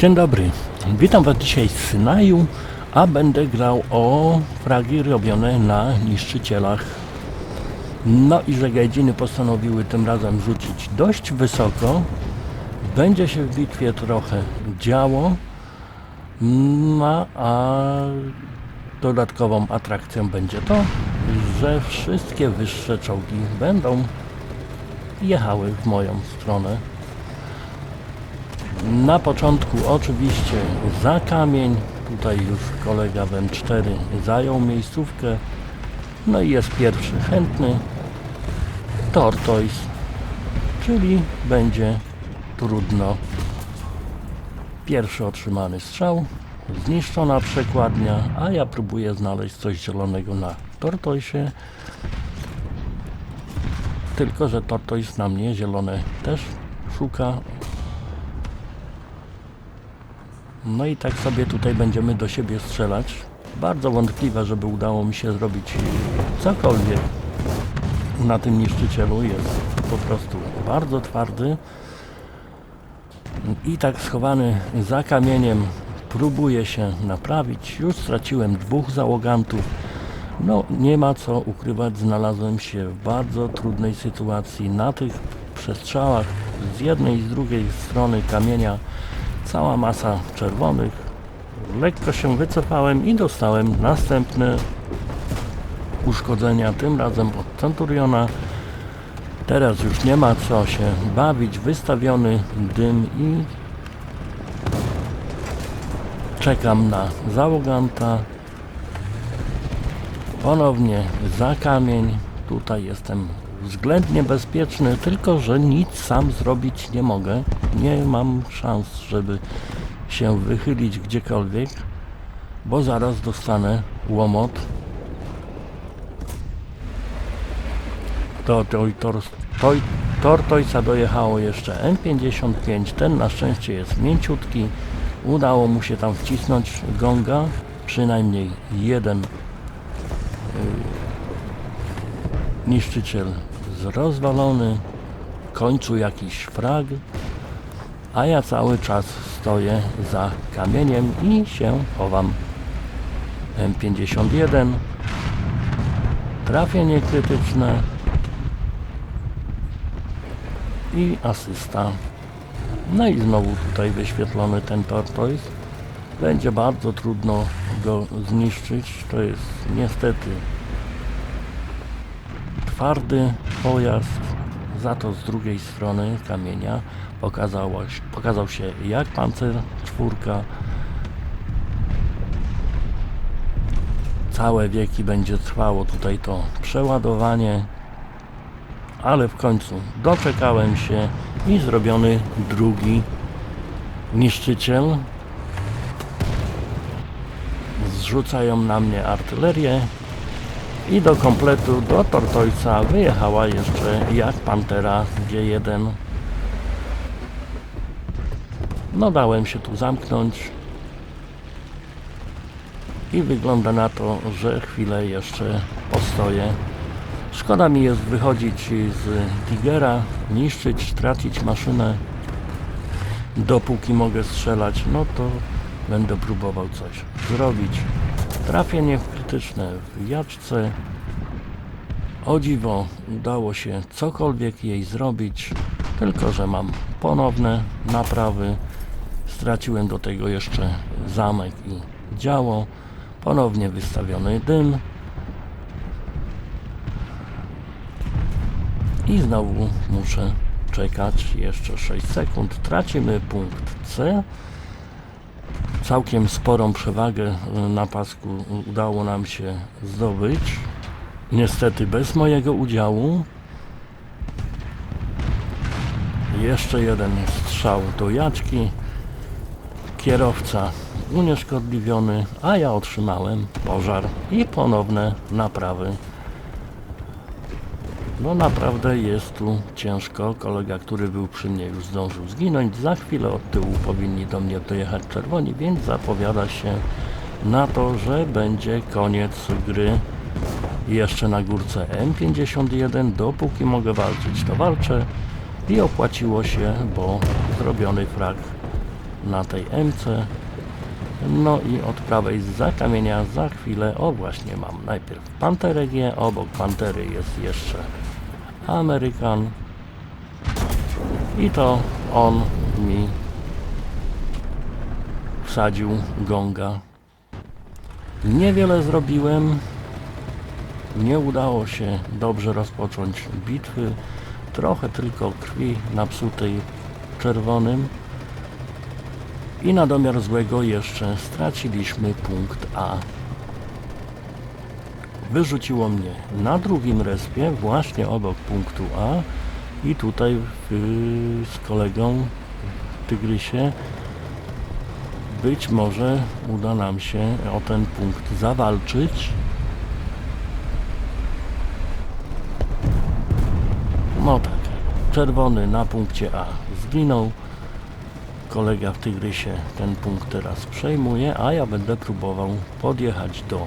Dzień dobry, witam Was dzisiaj z Synaju, a będę grał o fragi robione na niszczycielach. No i że gajdziny postanowiły tym razem rzucić dość wysoko. Będzie się w bitwie trochę działo, no a dodatkową atrakcją będzie to, że wszystkie wyższe czołgi będą jechały w moją stronę. Na początku oczywiście za kamień, tutaj już kolega w M4 zajął miejscówkę, no i jest pierwszy chętny, Tortoise, czyli będzie trudno. Pierwszy otrzymany strzał, zniszczona przekładnia, a ja próbuję znaleźć coś zielonego na Tortoisie. Tylko, że Tortoise na mnie zielone też szuka, No i tak sobie tutaj będziemy do siebie strzelać. Bardzo wątpliwe, żeby udało mi się zrobić cokolwiek na tym niszczycielu. Jest po prostu bardzo twardy. I tak schowany za kamieniem próbuję się naprawić. Już straciłem dwóch załogantów. No nie ma co ukrywać, znalazłem się w bardzo trudnej sytuacji na tych przestrzałach z jednej i z drugiej strony kamienia cała masa czerwonych. Lekko się wycofałem i dostałem następne uszkodzenia, tym razem od Centuriona. Teraz już nie ma co się bawić, wystawiony dym i czekam na załoganta. Ponownie za kamień. Tutaj jestem względnie bezpieczny, tylko że nic sam zrobić nie mogę. Nie mam szans, żeby się wychylić gdziekolwiek, bo zaraz dostanę łomot. Do toj, tor, toj, Tortoisa dojechało jeszcze M55, ten na szczęście jest mięciutki. Udało mu się tam wcisnąć gonga, przynajmniej jeden niszczyciel rozwalony, końcu jakiś frag, a ja cały czas stoję za kamieniem i się chowam. M51, trafienie krytyczne i asysta. No i znowu tutaj wyświetlony ten tortoise. Będzie bardzo trudno go zniszczyć. To jest niestety twardy pojazd, za to z drugiej strony kamienia pokazał się jak pancer czwórka. Całe wieki będzie trwało tutaj to przeładowanie, ale w końcu doczekałem się i zrobiony drugi niszczyciel. Zrzucają na mnie artylerię, i do kompletu do Tortoisa wyjechała jeszcze jak Pantera G1. No dałem się tu zamknąć. I wygląda na to, że chwilę jeszcze postoję. Szkoda mi jest wychodzić z Tigera, niszczyć, tracić maszynę. Dopóki mogę strzelać, no to będę próbował coś zrobić. Trafienie krytyczne w jaczce. O dziwo udało się cokolwiek jej zrobić, tylko że mam ponowne naprawy. Straciłem do tego jeszcze zamek i działo. Ponownie wystawiony dym. I znowu muszę czekać jeszcze 6 sekund. Tracimy punkt C całkiem sporą przewagę na pasku udało nam się zdobyć. Niestety bez mojego udziału. Jeszcze jeden strzał do jaczki. Kierowca unieszkodliwiony, a ja otrzymałem pożar i ponowne naprawy. No naprawdę jest tu ciężko. Kolega, który był przy mnie już zdążył zginąć. Za chwilę od tyłu powinni do mnie dojechać czerwoni, więc zapowiada się na to, że będzie koniec gry. Jeszcze na górce M51, dopóki mogę walczyć, to walczę. I opłaciło się, bo zrobiony frag na tej MC. No i od prawej z kamienia za chwilę, o właśnie mam najpierw Panterę G, obok Pantery jest jeszcze Amerykan i to on mi wsadził gonga. Niewiele zrobiłem, nie udało się dobrze rozpocząć bitwy, trochę tylko krwi napsutej czerwonym i na domiar złego jeszcze straciliśmy punkt A. Wyrzuciło mnie na drugim respie, właśnie obok punktu A i tutaj z kolegą w Tygrysie być może uda nam się o ten punkt zawalczyć. No tak, czerwony na punkcie A zginął. Kolega w Tygrysie ten punkt teraz przejmuje, a ja będę próbował podjechać do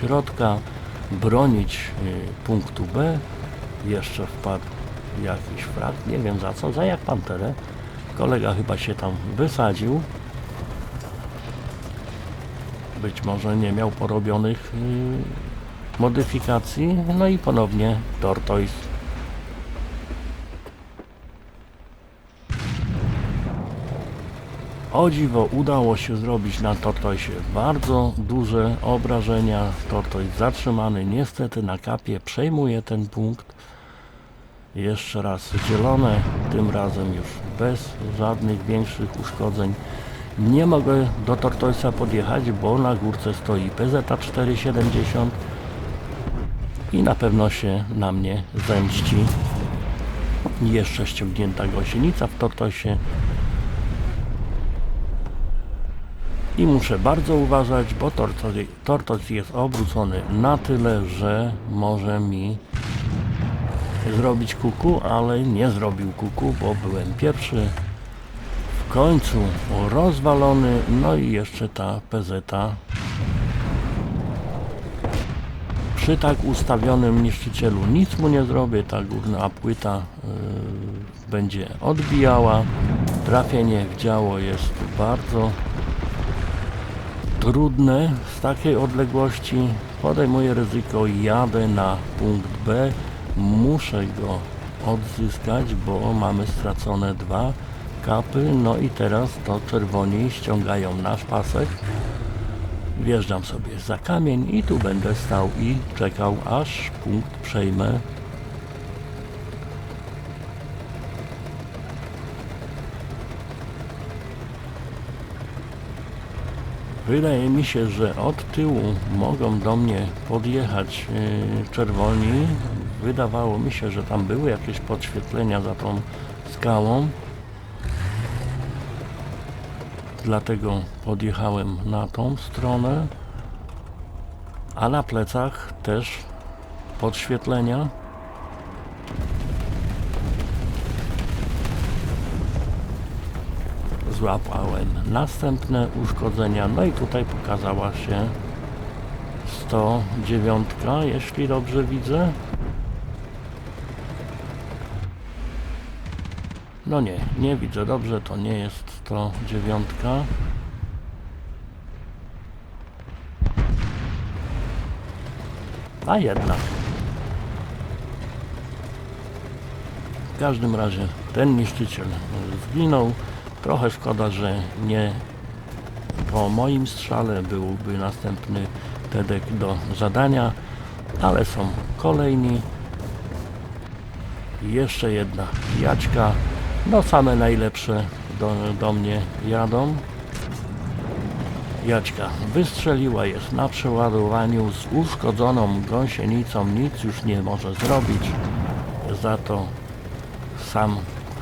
środka, bronić y, punktu B. Jeszcze wpadł jakiś frak, nie wiem za co, za jak panterę. Kolega chyba się tam wysadził. Być może nie miał porobionych y, modyfikacji. No i ponownie Tortoise O dziwo udało się zrobić na Tortoisie bardzo duże obrażenia. Tortoise zatrzymany niestety na kapie przejmuje ten punkt. Jeszcze raz zielone, tym razem już bez żadnych większych uszkodzeń. Nie mogę do Tortoisa podjechać, bo na górce stoi PZ 470 i na pewno się na mnie zemści. Jeszcze ściągnięta gąsienica w Tortoisie. I muszę bardzo uważać, bo tortoz jest obrócony na tyle, że może mi zrobić kuku, ale nie zrobił kuku, bo byłem pierwszy. W końcu rozwalony, no i jeszcze ta PZ. Przy tak ustawionym niszczycielu nic mu nie zrobię, ta górna płyta yy, będzie odbijała. Trafienie w działo jest bardzo trudne z takiej odległości. Podejmuję ryzyko jadę na punkt B. Muszę go odzyskać, bo mamy stracone dwa kapy. No i teraz to czerwoni ściągają nasz pasek. Wjeżdżam sobie za kamień i tu będę stał i czekał aż punkt przejmę. Wydaje mi się, że od tyłu mogą do mnie podjechać yy, czerwoni. Wydawało mi się, że tam były jakieś podświetlenia za tą skałą. Dlatego podjechałem na tą stronę. A na plecach też podświetlenia. Złapałem następne uszkodzenia. No i tutaj pokazała się 109, jeśli dobrze widzę. No nie, nie widzę dobrze, to nie jest 109. A jednak. W każdym razie ten niszczyciel zginął. Trochę szkoda, że nie po moim strzale byłby następny TEDek do zadania, ale są kolejni. Jeszcze jedna jaćka. No same najlepsze do, do mnie jadą. Jaćka wystrzeliła, jest na przeładowaniu z uszkodzoną gąsienicą, nic już nie może zrobić. Za to sam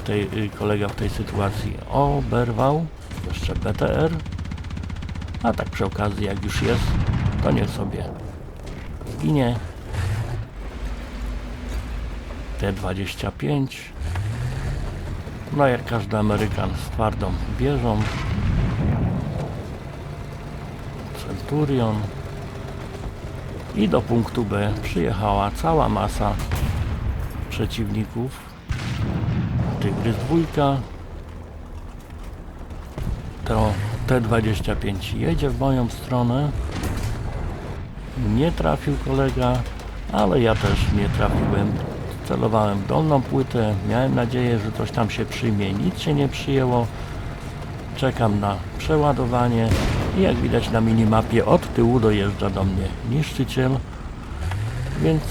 tej, y, kolega w tej sytuacji oberwał. Jeszcze BTR. A tak przy okazji, jak już jest, to niech sobie zginie. T25. No jak każdy Amerykan z twardą bieżą. Centurion. I do punktu B przyjechała cała masa przeciwników. Tygrys dwójka. to T25 jedzie w moją stronę. Nie trafił kolega, ale ja też nie trafiłem. Celowałem w dolną płytę, miałem nadzieję, że coś tam się przyjmie. Nic się nie przyjęło. Czekam na przeładowanie i jak widać na minimapie od tyłu dojeżdża do mnie niszczyciel. Więc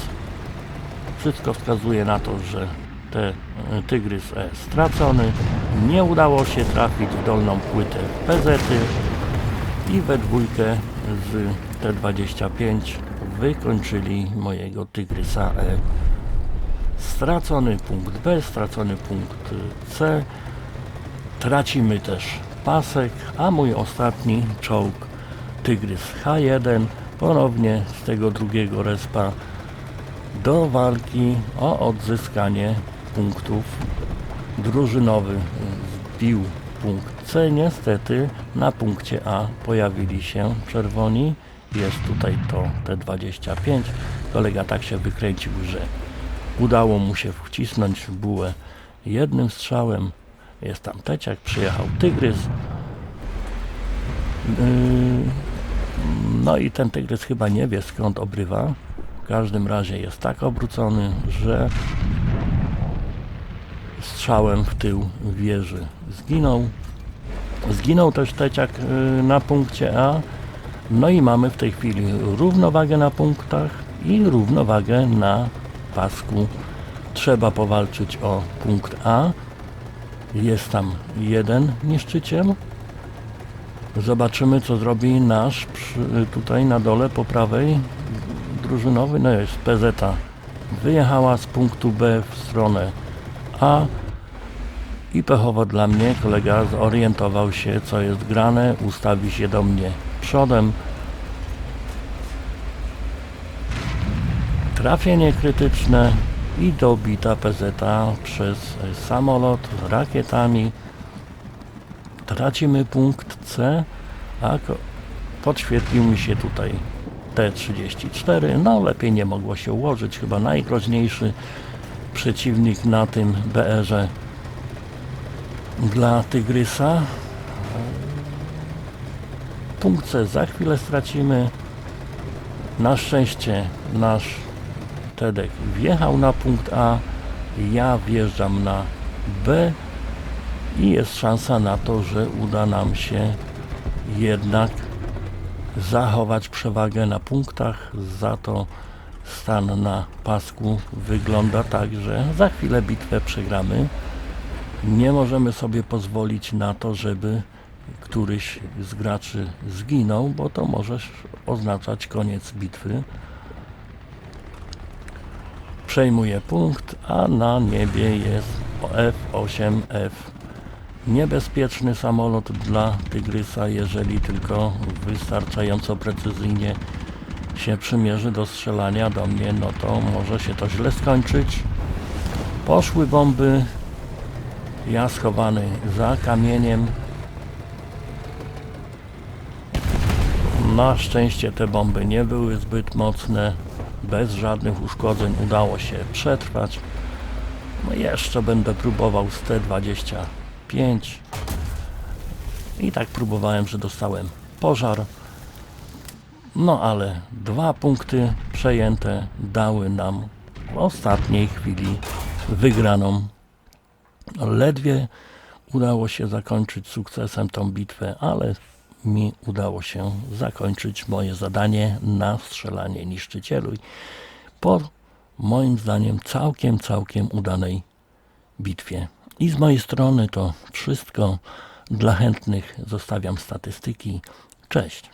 wszystko wskazuje na to, że e, Tygrys E stracony. Nie udało się trafić w dolną płytę PZ-y i we dwójkę z T25 wykończyli mojego Tygrysa E. Stracony punkt B, stracony punkt C. Tracimy też pasek, a mój ostatni czołg Tygrys H1 ponownie z tego drugiego respa do walki o odzyskanie punktów. Drużynowy zbił punkt C. Niestety na punkcie A pojawili się czerwoni. Jest tutaj to T25. Kolega tak się wykręcił, że udało mu się wcisnąć w bułę jednym strzałem. Jest tam teciak, przyjechał tygrys. Yy, no i ten tygrys chyba nie wie skąd obrywa. W każdym razie jest tak obrócony, że strzałem w tył wieży zginął. Zginął też teciak yy, na punkcie A. No i mamy w tej chwili równowagę na punktach i równowagę na pasku. Trzeba powalczyć o punkt A. Jest tam jeden niszczyciel. Zobaczymy co zrobi nasz tutaj na dole po prawej drużynowy. No jest PZ. Wyjechała z punktu B w stronę A i pechowo dla mnie kolega zorientował się co jest grane, ustawi się do mnie przodem. Trafienie krytyczne i dobita PZ przez samolot rakietami. Tracimy punkt C, a podświetlił mi się tutaj T34. No lepiej nie mogło się ułożyć, chyba najgroźniejszy przeciwnik na tym BR-ze dla Tygrysa. Punkt za chwilę stracimy. Na szczęście nasz Tedek wjechał na punkt A, ja wjeżdżam na B i jest szansa na to, że uda nam się jednak zachować przewagę na punktach. Za to stan na pasku wygląda tak, że za chwilę bitwę przegramy. Nie możemy sobie pozwolić na to, żeby któryś z graczy zginął, bo to może oznaczać koniec bitwy. Przejmuje punkt, a na niebie jest F8F. Niebezpieczny samolot dla Tygrysa, jeżeli tylko wystarczająco precyzyjnie się przymierzy do strzelania do mnie, no to może się to źle skończyć. Poszły bomby, ja schowany za kamieniem. Na szczęście te bomby nie były zbyt mocne. Bez żadnych uszkodzeń udało się przetrwać. No jeszcze będę próbował z T25. I tak próbowałem, że dostałem pożar. No ale dwa punkty przejęte dały nam w ostatniej chwili wygraną Ledwie udało się zakończyć sukcesem tą bitwę, ale mi udało się zakończyć moje zadanie na strzelanie niszczycieli po moim zdaniem całkiem, całkiem udanej bitwie. I z mojej strony to wszystko. Dla chętnych zostawiam statystyki. Cześć.